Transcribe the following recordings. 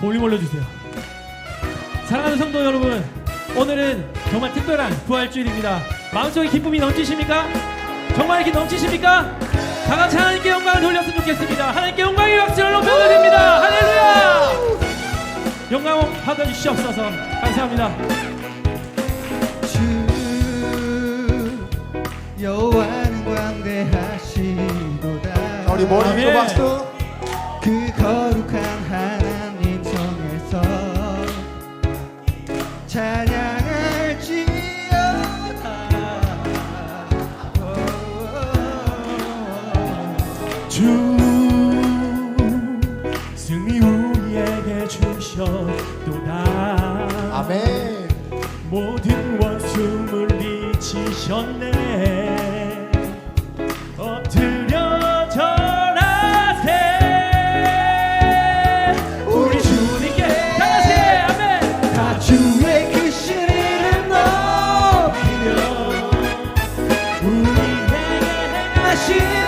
볼륨 올려주세요. 사랑하는 성도 여러분, 오늘은 정말 특별한 부활주일입니다. 마음속에 기쁨이 넘치십니까? 정말 이렇게 넘치십니까? 다 같이 하나님께 영광을 돌렸으면 좋겠습니다. 하나님께 영광의 박수를 높여드립니다. 할렐루야! 영광 받아주시옵소서. 감사합니다. 주 여호와는 광대하시도다 자, 우리 머리. 좀 박수. 주 승리 우리에게 주셨도다. 아멘. 모든 원수 물리치셨네. 엎드려 절하세. 우리 주님께 다같이 아멘. 다 주의 그 신이름 높이며 우리에게 하신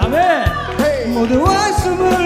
아멘. 원수 물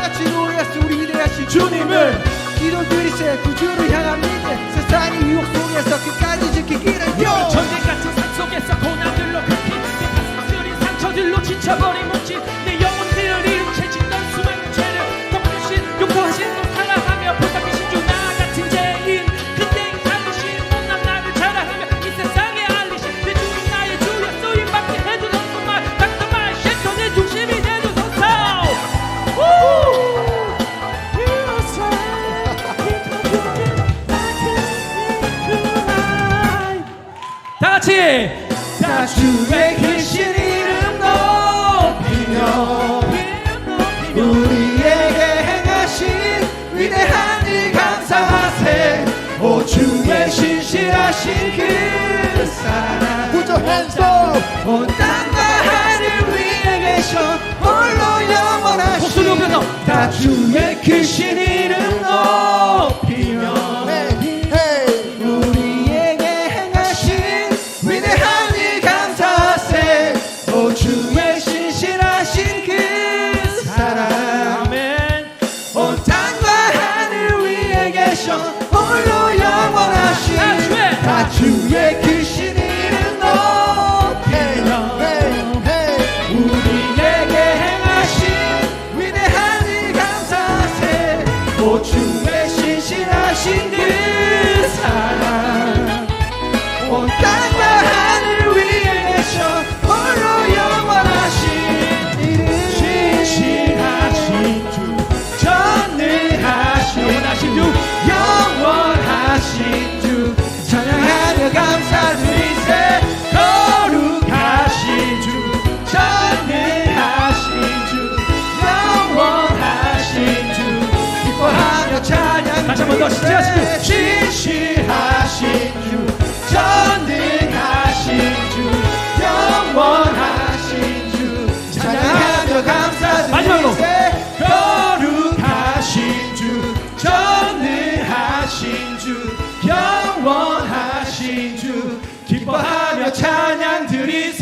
같이 노래하시 우리 위대하신 주님을 기도 드리세. 구주를 향한 믿음 세상의 유혹 속에서 끝까지 지키기를. 요 전쟁 같은 산 속에서 고난들로 긁힌 내 가슴 쓰린 상처들로 지쳐버린 몸 주의 크신 이름 높이며 우리에게 행하신 위대한 일 감사하세 오 주의 신실하신 그 사랑 Put your hands up. 주의 신실하신 그 신실하신 주 진실하신 주 전능하신 주 영원하신 주 찬양하며 감사드리 마지막으로. 거룩하신 주 전능하신 주 영원하신 주 기뻐하며 찬양 드리세.